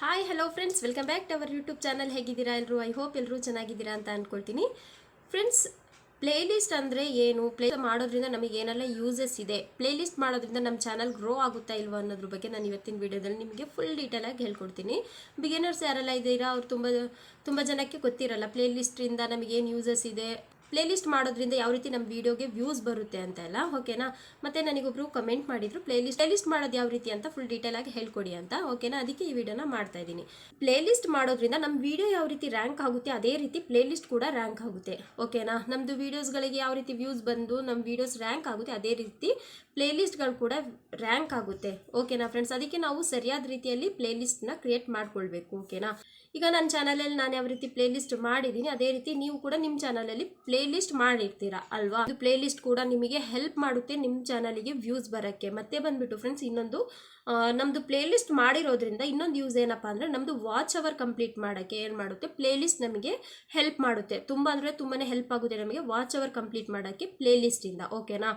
Hi hello friends welcome back to our YouTube channel ಹೇಗಿದ್ದೀರಾ ಎಲ್ಲರೂ I hope ಎಲ್ಲರೂ ಚೆನ್ನಾಗಿದ್ದೀರಾ ಅಂತ ಅಂದ್ಕೊಳ್ತೀನಿ ಫ್ರೆಂಡ್ಸ್ ಪ್ಲೇಲಿಸ್ಟ್ ಅಂದರೆ ಏನು? ಪ್ಲೇ ಮಾಡೋದ್ರಿಂದ ನಮಗೆ ಏನೆಲ್ಲ ಯೂಸಸ್ ಇದೆ? ಪ್ಲೇಲಿಸ್ಟ್ ಮಾಡೋದ್ರಿಂದ ನಮ್ಮ ಚಾನಲ್ ಗ್ರೋ ಆಗುತ್ತಾ ಇಲ್ವಾ ಅನ್ನೋದ್ರ ಬಗ್ಗೆ ನಾನು ಇವತ್ತಿನ ವಿಡಿಯೋದಲ್ಲಿ ನಿಮಗೆ ಫುಲ್ ಡೀಟೇಲಾಗಿ ಹೇಳ್ಕೊಡ್ತೀನಿ. ಬಿಗಿನರ್ಸ್ ಯಾರೆಲ್ಲ ಇದ್ದೀರಾ? ಅವ್ರು ತುಂಬ ತುಂಬ ಜನಕ್ಕೆ ಗೊತ್ತಿರಲ್ಲ ಪ್ಲೇಲಿಸ್ಟಿಂದ ನಮಗೇನು ಯೂಸಸ್ ಇದೆ? ಪ್ಲೇಲಿಸ್ಟ್ ಮಾಡೋದ್ರಿಂದ ಯಾವ ರೀತಿ ನಮ್ಮ ವಿಡಿಯೋಗೆ ವ್ಯೂಸ್ ಬರುತ್ತೆ ಅಂತ ಎಲ್ಲ, ಓಕೆನಾ? ಮತ್ತೆ ನನಗೊಬ್ರು ಕಮೆಂಟ್ ಮಾಡಿದ್ರು, ಪ್ಲೇಲಿಸ್ಟ್ ಪ್ಲೇಲಿಸ್ಟ್ ಮಾಡೋದು ಯಾವ ರೀತಿ ಅಂತ ಫುಲ್ ಡೀಟೇಲ್ ಆಗಿ ಹೇಳ್ಕೊಡಿ ಅಂತ, ಓಕೆನಾ? ಅದಕ್ಕೆ ಈ ವಿಡಿಯೋನ ಮಾಡ್ತಾ ಇದ್ದೀನಿ. ಪ್ಲೇಲಿಸ್ಟ್ ಮಾಡೋದ್ರಿಂದ ನಮ್ಮ ವಿಡಿಯೋ ಯಾವ ರೀತಿ ರ್ಯಾಂಕ್ ಆಗುತ್ತೆ, ಅದೇ ರೀತಿ ಪ್ಲೇಲಿಸ್ಟ್ ಕೂಡ ರ್ಯಾಂಕ್ ಆಗುತ್ತೆ, ಓಕೆನಾ? ನಮ್ಮದು ವೀಡಿಯೋಸ್ಗಳಿಗೆ ಯಾವ ರೀತಿ ವ್ಯೂಸ್ ಬಂದು ನಮ್ಮ ವೀಡಿಯೋಸ್ ರ್ಯಾಂಕ್ ಆಗುತ್ತೆ, ಅದೇ ರೀತಿ ಪ್ಲೇಲಿಸ್ಟ್ಗಳು ಕೂಡ ರ್ಯಾಂಕ್ ಆಗುತ್ತೆ, ಓಕೆನಾ ಫ್ರೆಂಡ್ಸ್ ಅದಕ್ಕೆ ನಾವು ಸರಿಯಾದ ರೀತಿಯಲ್ಲಿ ಪ್ಲೇಲಿಸ್ಟ್ನ ಕ್ರಿಯೇಟ್ ಮಾಡ್ಕೊಳ್ಬೇಕು, ಓಕೆನಾ? ಈಗ ನನ್ನ ಚಾನಲಲ್ಲಿ ನಾನು ಯಾವ ರೀತಿ ಪ್ಲೇಲಿಸ್ಟ್ ಮಾಡಿದ್ದೀನಿ, ಅದೇ ರೀತಿ ನೀವು ಕೂಡ ನಿಮ್ಮ ಚಾನಲಲ್ಲಿ ಪ್ಲೇಲಿಸ್ಟ್ ಮಾಡಿರ್ತೀರಾ ಅಲ್ವಾ? ಇದು ಪ್ಲೇಲಿಸ್ಟ್ ಕೂಡ ನಿಮಗೆ ಹೆಲ್ಪ್ ಮಾಡುತ್ತೆ ನಿಮ್ಮ ಚಾನಲಿಗೆ ವ್ಯೂಸ್ ಬರೋಕ್ಕೆ. ಮತ್ತೆ ಬಂದ್ಬಿಟ್ಟು ಫ್ರೆಂಡ್ಸ್ ಇನ್ನೊಂದು ನಮ್ಮದು ಪ್ಲೇ ಲಿಸ್ಟ್ ಮಾಡಿರೋದ್ರಿಂದ ಇನ್ನೊಂದು ಯೂಸ್ ಏನಪ್ಪ ಅಂದರೆ ನಮ್ಮದು ವಾಚ್ ಅವರ್ ಕಂಪ್ಲೀಟ್ ಮಾಡೋಕ್ಕೆ ಏನು ಮಾಡುತ್ತೆ? ಪ್ಲೇ ಲಿಸ್ಟ್ ನಮಗೆ ಹೆಲ್ಪ್ ಮಾಡುತ್ತೆ. ತುಂಬ ಅಂದರೆ ತುಂಬಾ ಹೆಲ್ಪ್ ಆಗುತ್ತೆ ನಮಗೆ ವಾಚ್ ಅವರ್ ಕಂಪ್ಲೀಟ್ ಮಾಡೋಕ್ಕೆ ಪ್ಲೇಲಿಸ್ಟಿಂದ ಓಕೆನಾ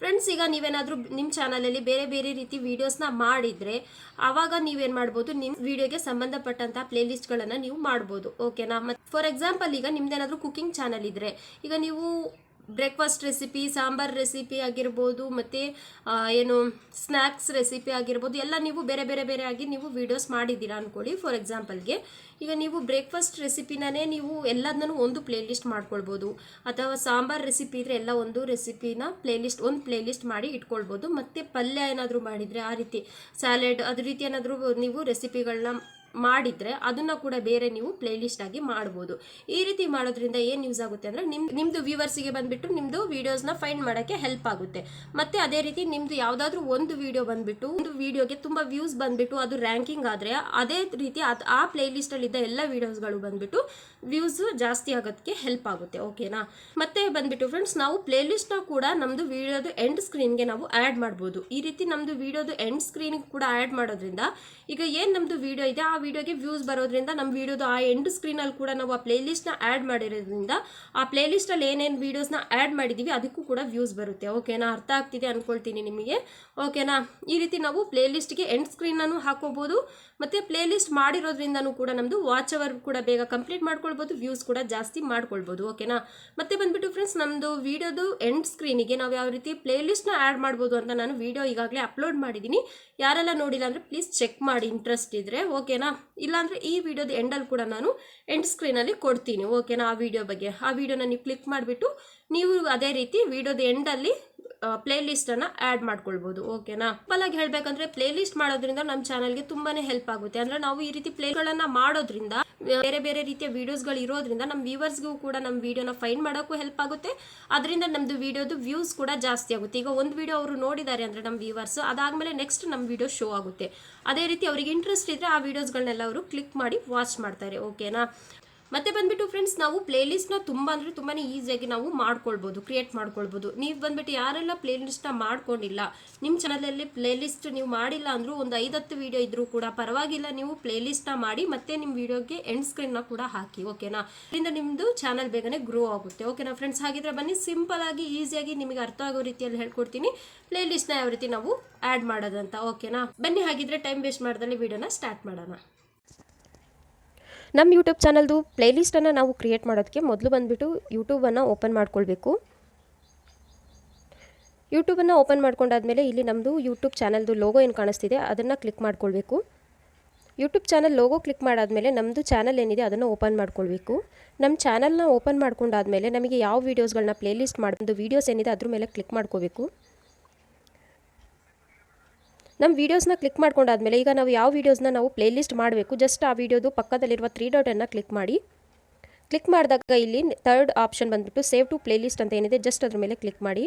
ಫ್ರೆಂಡ್ಸ್ ಈಗ ನೀವೇನಾದರೂ ನಿಮ್ಮ ಚಾನಲಲ್ಲಿ ಬೇರೆ ಬೇರೆ ರೀತಿ ವೀಡಿಯೋಸ್ನ ಮಾಡಿದರೆ, ಆವಾಗ ನೀವೇನು ಮಾಡ್ಬೋದು? ನಿಮ್ಮ ವಿಡಿಯೋಗೆ ಸಂಬಂಧಪಟ್ಟಂಥ ಪ್ಲೇಲಿಸ್ಟ್ಗಳನ್ನು ನೀವು ಮಾಡ್ಬೋದು ಓಕೆನಾ ಮತ್ತು ಫಾರ್ ಎಕ್ಸಾಂಪಲ್ ಈಗ ನಿಮ್ದೇನಾದರೂ ಕುಕಿಂಗ್ ಚಾನಲ್ ಇದ್ದರೆ ಈಗ ನೀವು ಬ್ರೇಕ್ಫಾಸ್ಟ್ ರೆಸಿಪಿ, ಸಾಂಬಾರ್ ರೆಸಿಪಿ ಆಗಿರ್ಬೋದು, ಮತ್ತು ಏನು ಸ್ನ್ಯಾಕ್ಸ್ ರೆಸಿಪಿ ಆಗಿರ್ಬೋದು, ಎಲ್ಲ ನೀವು ಬೇರೆ ಬೇರೆ ಬೇರೆ ಆಗಿ ನೀವು ವೀಡಿಯೋಸ್ ಮಾಡಿದ್ದೀರಾ ಅಂದ್ಕೊಳ್ಳಿ ಫಾರ್ ಎಕ್ಸಾಂಪಲ್ಗೆ ಈಗ ನೀವು ಬ್ರೇಕ್ಫಾಸ್ಟ್ ರೆಸಿಪಿನೇ ನೀವು ಎಲ್ಲದನ್ನೂ ಒಂದು ಪ್ಲೇಲಿಸ್ಟ್ ಮಾಡ್ಕೊಳ್ಬೋದು. ಅಥವಾ ಸಾಂಬಾರ್ ರೆಸಿಪಿ ಇದ್ರೆ ಎಲ್ಲ ಒಂದು ರೆಸಿಪಿನ ಪ್ಲೇಲಿಸ್ಟ್ ಒಂದು ಪ್ಲೇಲಿಸ್ಟ್ ಮಾಡಿ ಇಟ್ಕೊಳ್ಬೋದು. ಮತ್ತು ಪಲ್ಯ ಏನಾದರೂ ಮಾಡಿದರೆ ಆ ರೀತಿ ಸ್ಯಾಲೆಡ್ ಅದ್ರ ರೀತಿ ಏನಾದರೂ ನೀವು ರೆಸಿಪಿಗಳನ್ನ ಮಾಡಿದರೆ ಅದನ್ನು ಕೂಡ ಬೇರೆ ನೀವು ಪ್ಲೇಲಿಸ್ಟ್ ಆಗಿ ಮಾಡ್ಬೋದು. ಈ ರೀತಿ ಮಾಡೋದ್ರಿಂದ ಏನು ಯೂಸ್ ಆಗುತ್ತೆ ಅಂದರೆ ನಿಮ್ಮ ನಿಮ್ಮದು ವ್ಯೂವರ್ಸಿಗೆ ಬಂದುಬಿಟ್ಟು ನಿಮ್ಮದು ವೀಡಿಯೋಸ್ನ ಫೈಂಡ್ ಮಾಡೋಕ್ಕೆ ಹೆಲ್ಪ್ ಆಗುತ್ತೆ. ಮತ್ತು ಅದೇ ರೀತಿ ನಿಮ್ಮದು ಯಾವುದಾದ್ರೂ ಒಂದು ವಿಡಿಯೋ ಬಂದುಬಿಟ್ಟು, ಒಂದು ವೀಡಿಯೋಗೆ ತುಂಬ ವ್ಯೂಸ್ ಬಂದುಬಿಟ್ಟು, ಅದು ರ್ಯಾಂಕಿಂಗ್ ಆದರೆ ಅದೇ ರೀತಿ ಅದು ಆ ಪ್ಲೇಲಿಸ್ಟಲ್ಲಿದ್ದ ಎಲ್ಲ ವೀಡಿಯೋಸ್ಗಳು ಬಂದುಬಿಟ್ಟು ವ್ಯೂಸ್ ಜಾಸ್ತಿ ಆಗೋದಕ್ಕೆ ಹೆಲ್ಪ್ ಆಗುತ್ತೆ ಓಕೆನಾ ಮತ್ತೆ ಬಂದುಬಿಟ್ಟು ಫ್ರೆಂಡ್ಸ್ ನಾವು ಪ್ಲೇಲಿಸ್ಟ್ನ ಕೂಡ ನಮ್ಮದು ವೀಡಿಯೋದು ಎಂಡ್ ಸ್ಕ್ರೀನ್ಗೆ ನಾವು ಆ್ಯಡ್ ಮಾಡ್ಬೋದು. ಈ ರೀತಿ ನಮ್ಮದು ವೀಡಿಯೋದು ಎಂಡ್ ಸ್ಕ್ರೀನಿಗೆ ಕೂಡ ಆ್ಯಡ್ ಮಾಡೋದ್ರಿಂದ ಈಗ ಏನು ನಮ್ಮದು ವಿಡಿಯೋ ಇದೆ, ಆ ವಿಡಿಯೋಗೆ ವ್ಯೂಸ್ ಬರೋದ್ರಿಂದ ನಮ್ಮ ವಿಡಿಯೋದು ಆ ಎಂಡ್ ಸ್ಕ್ರೀನಲ್ಲಿ ಕೂಡ ನಾವು ಆ ಪ್ಲೇಲಿಸ್ಟ್ನ ಆ್ಯಡ್ ಮಾಡಿರೋದ್ರಿಂದ ಆ ಪ್ಲೇಲಿಸ್ಟಲ್ಲಿ ಏನೇನು ವೀಡಿಯೋಸ್ನ ಆ್ಯಡ್ ಮಾಡಿದ್ದೀವಿ ಅದಕ್ಕೂ ಕೂಡ ವ್ಯೂಸ್ ಬರುತ್ತೆ. ಓಕೆನಾ ಅರ್ಥ ಆಗ್ತಿದೆ ಅಂದ್ಕೊಳ್ತೀನಿ ನಿಮಗೆ. ಓಕೆನಾ ಈ ರೀತಿ ನಾವು ಪ್ಲೇಲಿಸ್ಟ್ಗೆ ಎಂಡ್ ಸ್ಕ್ರೀನನ್ನು ಹಾಕೋಬೋದು. ಮತ್ತು ಪ್ಲೇಲಿಸ್ಟ್ ಮಾಡಿರೋದ್ರಿಂದನೂ ಕೂಡ ನಮ್ಮದು ವಾಚ್ ಅವರ್ ಕೂಡ ಬೇಗ ಕಂಪ್ಲೀಟ್ ಮಾಡ್ಕೊಳ್ಬೋದು ವ್ಯೂಸ್ ಕೂಡ ಜಾಸ್ತಿ ಮಾಡ್ಕೊಳ್ಬೋದು. ಓಕೆನಾ ಮತ್ತೆ ಬಂದುಬಿಟ್ಟು ಫ್ರೆಂಡ್ಸ್ ನಮ್ಮದು ವೀಡಿಯೋದು ಎಂಡ್ ಸ್ಕ್ರೀನಿಗೆ ನಾವು ಯಾವ ರೀತಿ ಪ್ಲೇಲಿಸ್ಟ್ನ ಆ್ಯಡ್ ಮಾಡ್ಬೋದು ಅಂತ ನಾನು ವೀಡಿಯೋ ಈಗಾಗಲೇ ಅಪ್ಲೋಡ್ ಮಾಡಿದ್ದೀನಿ. ಯಾರೆಲ್ಲ ನೋಡಿಲ್ಲ ಅಂದರೆ ಪ್ಲೀಸ್ ಚೆಕ್ ಮಾಡಿ ಇಂಟ್ರೆಸ್ಟ್ ಇದ್ದರೆ ಓಕೆನಾ ಇಲ್ಲಾಂದರೆ ಈ ವಿಡಿಯೋದ ಎಂಡಲ್ಲಿ ಕೂಡ ನಾನು ಎಂಡ್ ಸ್ಕ್ರೀನಲ್ಲಿ ಕೊಡ್ತೀನಿ. ಓಕೆನಾ? ಆ ವಿಡಿಯೋ ಬಗ್ಗೆ. ಆ ವಿಡಿಯೋನ ನೀವು ಕ್ಲಿಕ್ ಮಾಡಿಬಿಟ್ಟು ನೀವು ಅದೇ ರೀತಿ ವಿಡಿಯೋದ ಎಂಡಲ್ಲಿ ಪ್ಲೇ ಲಿಸ್ಟನ್ನು ಆ್ಯಡ್ ಮಾಡ್ಕೊಳ್ಬೋದು ಓಕೆನಾ ಸಿಂಪಲಾಗಿ ಹೇಳಬೇಕಂದ್ರೆ ಪ್ಲೇ ಲಿಸ್ಟ್ ಮಾಡೋದ್ರಿಂದ ನಮ್ಮ ಚಾನಲ್ಗೆ ತುಂಬಾನೇ ಹೆಲ್ಪ್ ಆಗುತ್ತೆ. ಅಂದರೆ ನಾವು ಈ ರೀತಿ ಪ್ಲೇಗಳನ್ನು ಮಾಡೋದ್ರಿಂದ ಬೇರೆ ಬೇರೆ ರೀತಿಯ ವೀಡಿಯೋಸ್ಗಳು ಇರೋದ್ರಿಂದ ನಮ್ಮ ವ್ಯೂವರ್ಸ್ಗೂ ಕೂಡ ನಮ್ಮ ವಿಡಿಯೋನ ಫೈನ್ ಮಾಡೋಕ್ಕೂ ಹೆಲ್ಪ್ ಆಗುತ್ತೆ. ಅದರಿಂದ ನಮ್ಮದು ವಿಡಿಯೋದು ವ್ಯೂಸ್ ಕೂಡ ಜಾಸ್ತಿ ಆಗುತ್ತೆ. ಈಗ ಒಂದು ವಿಡಿಯೋ ಅವರು ನೋಡಿದ್ದಾರೆ ಅಂದರೆ ನಮ್ಮ ವ್ಯೂವರ್ಸ್ ಅದಾದಮೇಲೆ ನೆಕ್ಸ್ಟ್ ನಮ್ಮ ವಿಡಿಯೋ ಶೋ ಆಗುತ್ತೆ. ಅದೇ ರೀತಿ ಅವರಿಗೆ ಇಂಟ್ರೆಸ್ಟ್ ಇದ್ದರೆ ಆ ವೀಡಿಯೋಸ್ಗಳನ್ನೆಲ್ಲ ಅವರು ಕ್ಲಿಕ್ ಮಾಡಿ ವಾಚ್ ಮಾಡ್ತಾರೆ ಓಕೆನಾ ಮತ್ತೆ ಬಂದ್ಬಿಟ್ಟು ಫ್ರೆಂಡ್ಸ್ ನಾವು ಪ್ಲೇಲಿಸ್ಟ್ನ ತುಂಬ ಅಂದರೆ ತುಂಬಾ ಈಸಿಯಾಗಿ ನಾವು ಮಾಡ್ಕೊಳ್ಬೋದು ಕ್ರಿಯೇಟ್ ಮಾಡ್ಕೊಳ್ಬೋದು. ನೀವು ಬಂದ್ಬಿಟ್ಟು ಯಾರೆಲ್ಲ ಪ್ಲೇಲಿಸ್ಟ್ನ ಮಾಡ್ಕೊಂಡಿಲ್ಲ ನಿಮ್ಮ ಚಾನಲಲ್ಲಿ ಪ್ಲೇಲಿಸ್ಟ್ ನೀವು ಮಾಡಿಲ್ಲ ಅಂದರೂ ಒಂದು ಐದತ್ತು ವೀಡಿಯೋ ಇದ್ದರೂ ಕೂಡ ಪರವಾಗಿಲ್ಲ, ನೀವು ಪ್ಲೇಲಿಸ್ಟ್ನ ಮಾಡಿ ಮತ್ತೆ ನಿಮ್ಮ ವಿಡಿಯೋಗೆ ಎಂಡ್ ಸ್ಕ್ರೀನ್ನ ಕೂಡ ಹಾಕಿ ಓಕೆನಾ ಇದರಿಂದ ನಿಮ್ಮದು ಚಾನಲ್ ಬೇಗನೆ ಗ್ರೋ ಆಗುತ್ತೆ ಓಕೆನಾ ಫ್ರೆಂಡ್ಸ್ ಹಾಗಿದ್ರೆ ಬನ್ನಿ ಸಿಂಪಲ್ ಆಗಿ ಈಸಿಯಾಗಿ ನಿಮಗೆ ಅರ್ಥ ಆಗೋ ರೀತಿಯಲ್ಲಿ ಹೇಳ್ಕೊಡ್ತೀನಿ. ಪ್ಲೇಲಿಸ್ಟ್ನ ಯಾವ ರೀತಿ ನಾವು ಆ್ಯಡ್ ಮಾಡೋದಂತ ಓಕೆನಾ ಬನ್ನಿ, ಹಾಗಿದ್ರೆ ಟೈಮ್ ವೇಸ್ಟ್ ಮಾಡ್ದಲ್ಲಿ ವಿಡಿಯೋನ ಸ್ಟಾರ್ಟ್ ಮಾಡೋಣ. ನಮ್ಮ ಯೂಟ್ಯೂಬ್ ಚಾನಲ್ದು ಪ್ಲೇಲಿಸ್ಟನ್ನು ನಾವು ಕ್ರಿಯೇಟ್ ಮಾಡೋದಕ್ಕೆ ಮೊದಲು ಬಂದುಬಿಟ್ಟು ಯೂಟ್ಯೂಬನ್ನು ಓಪನ್ ಮಾಡ್ಕೊಳ್ಬೇಕು. ಯೂಟ್ಯೂಬನ್ನು ಓಪನ್ ಮಾಡ್ಕೊಂಡಾದಮೇಲೆ ಇಲ್ಲಿ ನಮ್ಮದು ಯೂಟ್ಯೂಬ್ ಚಾನಲ್ದು ಲೋಗೋ ಏನು ಕಾಣಿಸ್ತಿದೆ ಅದನ್ನು ಕ್ಲಿಕ್ ಮಾಡ್ಕೊಳ್ಬೇಕು. ಯೂಟ್ಯೂಬ್ ಚಾನಲ್ ಲೋಗೋ ಕ್ಲಿಕ್ ಮಾಡಾದಮೇಲೆ ನಮ್ಮದು ಚಾನಲ್ ಏನಿದೆ ಅದನ್ನು ಓಪನ್ ಮಾಡ್ಕೊಳ್ಬೇಕು. ನಮ್ಮ ಚಾನಲ್ನ ಓಪನ್ ಮಾಡ್ಕೊಂಡಾದ್ಮೇಲೆ ನಮಗೆ ಯಾವ ವೀಡಿಯೋಸ್ಗಳನ್ನ ಪ್ಲೇಲಿಸ್ಟ್ ಮಾಡೋದು ವೀಡಿಯೋಸ್ ಏನಿದೆ ಅದ್ರ ಮೇಲೆ ಕ್ಲಿಕ್ ಮಾಡ್ಕೋಬೇಕು ನಮ್ಮ ವೀಡಿಯೋಸ್ನ ಕ್ಲಿಕ್ ಮಾಡ್ಕೊಂಡಾದ್ಮೇಲೆ ಈಗ ನಾವು ಯಾವ ವೀಡಿಯೋಸ್ನ ನಾವು ಪ್ಲೇಲಿಸ್ಟ್ ಮಾಡಬೇಕು ಜಸ್ಟ್ ಆ ವೀಡಿಯೋದು ಪಕ್ಕದಲ್ಲಿರುವ ತ್ರೀ ಡಾಟನ್ನು ಕ್ಲಿಕ್ ಮಾಡಿ. ಕ್ಲಿಕ್ ಮಾಡಿದಾಗ ಇಲ್ಲಿ ಥರ್ಡ್ ಆಪ್ಷನ್ ಬಂದುಬಿಟ್ಟು ಸೇವ್ ಟು ಪ್ಲೇಲಿಸ್ಟ್ ಅಂತ ಏನಿದೆ ಜಸ್ಟ್ ಅದ್ರ ಮೇಲೆ ಕ್ಲಿಕ್ ಮಾಡಿ.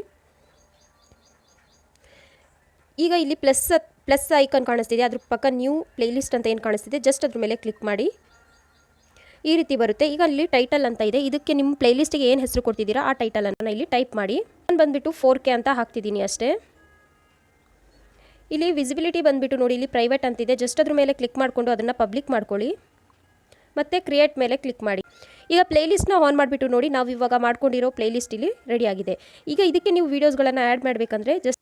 ಈಗ ಇಲ್ಲಿ ಪ್ಲಸ್ ಪ್ಲಸ್ ಐಕಾನ್ ಕಾಣಿಸ್ತಿದೆ, ಅದ್ರ ಪಕ್ಕ ನ್ಯೂ ಪ್ಲೇಲಿಸ್ಟ್ ಅಂತ ಏನು ಕಾಣಿಸ್ತಿದೆ ಜಸ್ಟ್ ಅದ್ರ ಮೇಲೆ ಕ್ಲಿಕ್ ಮಾಡಿ. ಈ ರೀತಿ ಬರುತ್ತೆ. ಈಗ ಅಲ್ಲಿ ಟೈಟಲ್ ಅಂತ ಇದೆ, ಇದಕ್ಕೆ ನಿಮ್ಮ ಪ್ಲೇಲಿಸ್ಟಿಗೆ ಏನು ಹೆಸರು ಕೊಡ್ತಿದ್ದೀರಾ, ಆ ಟೈಟಲನ್ನು ಇಲ್ಲಿ ಟೈಪ್ ಮಾಡಿ. ನಾನು ಬಂದುಬಿಟ್ಟು ಫೋರ್ ಕೆ ಅಂತ ಹಾಕ್ತಿದ್ದೀನಿ ಅಷ್ಟೇ. ಇಲ್ಲಿ ವಿಸಿಬಿಲಿಟಿ ಬಂದುಬಿಟ್ಟು ನೋಡಿ, ಇಲ್ಲಿ ಪ್ರೈವೇಟ್ ಅಂತಿದೆ. ಜಸ್ಟ್ ಅದ್ರ ಮೇಲೆ ಕ್ಲಿಕ್ ಮಾಡಿಕೊಂಡು ಅದನ್ನು ಪಬ್ಲಿಕ್ ಮಾಡ್ಕೊಳ್ಳಿ. ಮತ್ತು ಕ್ರಿಯೇಟ್ ಮೇಲೆ ಕ್ಲಿಕ್ ಮಾಡಿ. ಈಗ ಪ್ಲೇಲಿಸ್ಟ್ನ ಆನ್ ಮಾಡಿಬಿಟ್ಟು ನೋಡಿ, ನಾವು ಇವಾಗ ಮಾಡ್ಕೊಂಡಿರೋ ಪ್ಲೇಲಿಸ್ಟ್ ಇಲ್ಲಿ ರೆಡಿ ಆಗಿದೆ. ಈಗ ಇದಕ್ಕೆ ನೀವು ವೀಡಿಯೋಸ್ಗಳನ್ನು ಆ್ಯಡ್ ಮಾಡಬೇಕಂದ್ರೆ ಜಸ್ಟ್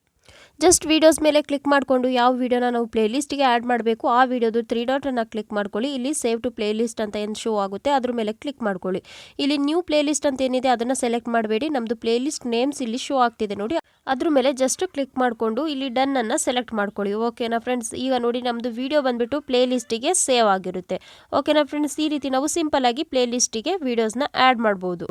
ಜಸ್ಟ್ ವೀಡಿಯೋಸ್ ಮೇಲೆ ಕ್ಲಿಕ್ ಮಾಡಿಕೊಂಡು ಯಾವ ವೀಡಿಯೋನ ನಾವು ಪ್ಲೇಲಿಸ್ಟ್ಗೆ ಆ್ಯಡ್ ಮಾಡಬೇಕು, ಆ ವೀಡಿಯೋದು ತ್ರೀ ಡಾಟನ್ನು ಕ್ಲಿಕ್ ಮಾಡ್ಕೊಳ್ಳಿ. ಇಲ್ಲಿ ಸೇವ್ ಟು ಪ್ಲೇಲಿಸ್ಟ್ ಅಂತ ಏನು ಶೋ ಆಗುತ್ತೆ, ಅದ್ರ ಮೇಲೆ ಕ್ಲಿಕ್ ಮಾಡ್ಕೊಳ್ಳಿ. ಇಲ್ಲಿ ನ್ಯೂ ಪ್ಲೇಲಿಸ್ಟ್ ಅಂತ ಏನಿದೆ, ಅದನ್ನು ಸೆಲೆಕ್ಟ್ ಮಾಡಬೇಡಿ. ನಮ್ಮದು ಪ್ಲೇಲಿಸ್ಟ್ ನೇಮ್ಸ್ ಇಲ್ಲಿ ಶೋ ಆಗ್ತಿದೆ ನೋಡಿ. ಅದ್ರ ಮೇಲೆ ಜಸ್ಟ್ ಕ್ಲಿಕ್ ಮಾಡಿಕೊಂಡು ಇಲ್ಲಿ ಡನ್ ಅನ್ನು ಸೆಲೆಕ್ಟ್ ಮಾಡ್ಕೊಳ್ಳಿ. ಓಕೆನಾ ಫ್ರೆಂಡ್ಸ್ ಈಗ ನೋಡಿ ನಮ್ಮದು ವೀಡಿಯೋ ಬಂದುಬಿಟ್ಟು ಪ್ಲೇಲಿಸ್ಟಿಗೆ ಸೇವ್ ಆಗಿರುತ್ತೆ. ಓಕೆನಾ ಫ್ರೆಂಡ್ಸ್ ಈ ರೀತಿ ನಾವು ಸಿಂಪಲ್ ಆಗಿ ಪ್ಲೇಲಿಸ್ಟಿಗೆ ವೀಡಿಯೋಸ್ನ ಆ್ಯಡ್ ಮಾಡ್ಬೋದು.